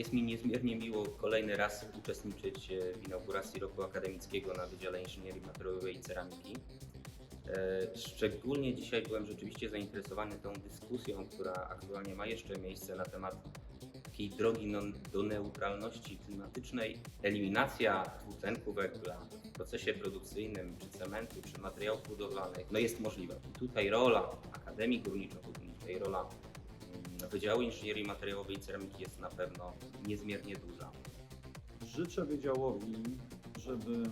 Jest mi niezmiernie miło kolejny raz uczestniczyć e, w inauguracji roku akademickiego na Wydziale Inżynierii Materiałowej i Ceramiki. E, Szczególnie dzisiaj byłem rzeczywiście zainteresowany tą dyskusją, która aktualnie ma jeszcze miejsce na temat takiej drogi no, do neutralności klimatycznej. Eliminacja dwutlenku węgla w procesie produkcyjnym, czy cementu, czy materiałów budowlanych, no jest możliwa. I tutaj rola Akademii Górniczo-Hutniczej, rola Wydziału Inżynierii Materiałowej i Ceramiki jest na pewno niezmiernie duża. Życzę Wydziałowi, żeby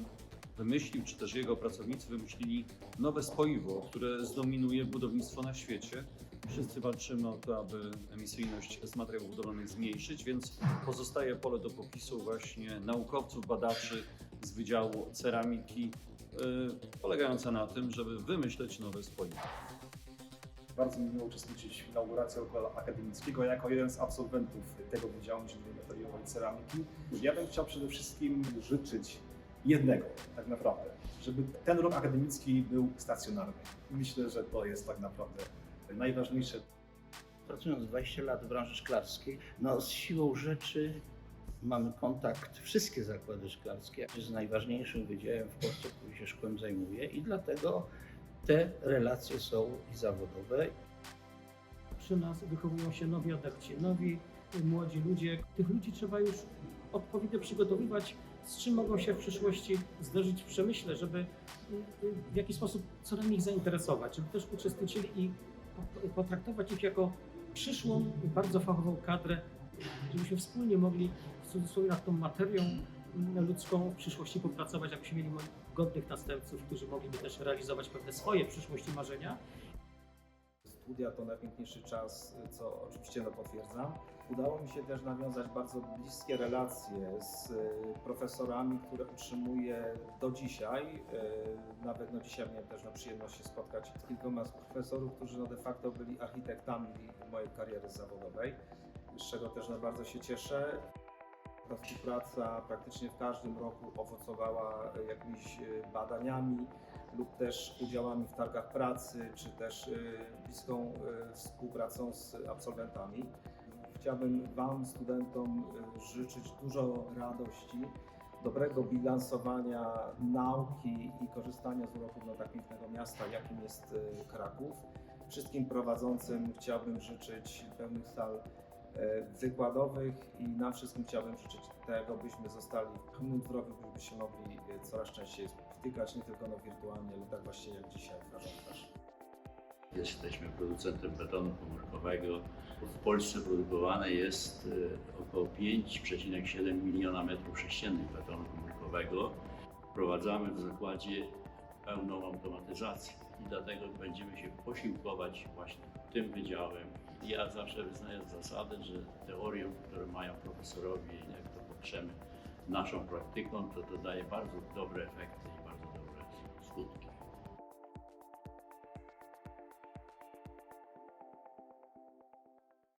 wymyślił, czy też jego pracownicy wymyślili nowe spoiwo, które zdominuje budownictwo na świecie. Wszyscy walczymy o to, aby emisyjność z materiałów budowlanych zmniejszyć, więc pozostaje pole do popisu właśnie naukowców, badaczy z Wydziału Ceramiki, yy, polegające na tym, żeby wymyśleć nowe spoiwo. Bardzo mi miło uczestniczyć w inauguracji roku akademickiego jako jeden z absolwentów tego Wydziału Inżynierii Materiałowej Ceramiki. Ja bym chciał przede wszystkim życzyć jednego tak naprawdę, żeby ten rok akademicki był stacjonarny. Myślę, że to jest tak naprawdę najważniejsze. Pracując 20 lat w branży szklarskiej, no z siłą rzeczy mamy kontakt, wszystkie zakłady szklarskie, z najważniejszym wydziałem w Polsce, który się szkłem zajmuje i dlatego te relacje są i zawodowe, przy nas wychowują się nowi adepci, nowi y, młodzi ludzie. Tych ludzi trzeba już odpowiednio przygotowywać, z czym mogą się w przyszłości zderzyć w przemyśle, żeby y, y, w jakiś sposób co najmniej ich zainteresować, żeby też uczestniczyli i po- potraktować ich jako przyszłą, bardzo fachową kadrę, żebyśmy wspólnie mogli w cudzysłowie nad tą materią ludzką w przyszłości popracować, abyśmy mieli godnych następców, którzy mogliby też realizować pewne swoje przyszłości marzenia Studia to najpiękniejszy czas, co oczywiście no potwierdzam. Udało mi się też nawiązać bardzo bliskie relacje z y, profesorami, które utrzymuję do dzisiaj. Y, Nawet no dzisiaj miałem też na przyjemność się spotkać z kilkoma z profesorów, którzy no de facto byli architektami mojej kariery zawodowej, z czego też no bardzo się cieszę. Ta współpraca praktycznie w każdym roku owocowała y, jakimiś y, badaniami lub też udziałami w targach pracy, czy też y, bliską współpracą z absolwentami. Chciałbym Wam, studentom, życzyć dużo radości, dobrego bilansowania nauki i korzystania z uroków no, tak pięknego miasta, jakim jest Kraków. Wszystkim prowadzącym chciałbym życzyć pełnych sal e, wykładowych i nam wszystkim chciałbym życzyć tego, byśmy zostali w zdrowiu, byśmy się mogli e, coraz częściej spotykać, nie tylko no wirtualnie, ale tak właśnie jak dzisiaj, w. Jesteśmy producentem betonu komórkowego. W Polsce produkowane jest e, około 5,7 miliona metrów sześciennych betonu komórkowego. Wprowadzamy w zakładzie pełną automatyzację i dlatego będziemy się posiłkować właśnie tym wydziałem. Ja zawsze wyznaję zasadę, że teorią, które mają profesorowie jak to poprzemy naszą praktyką, to to daje bardzo dobre efekty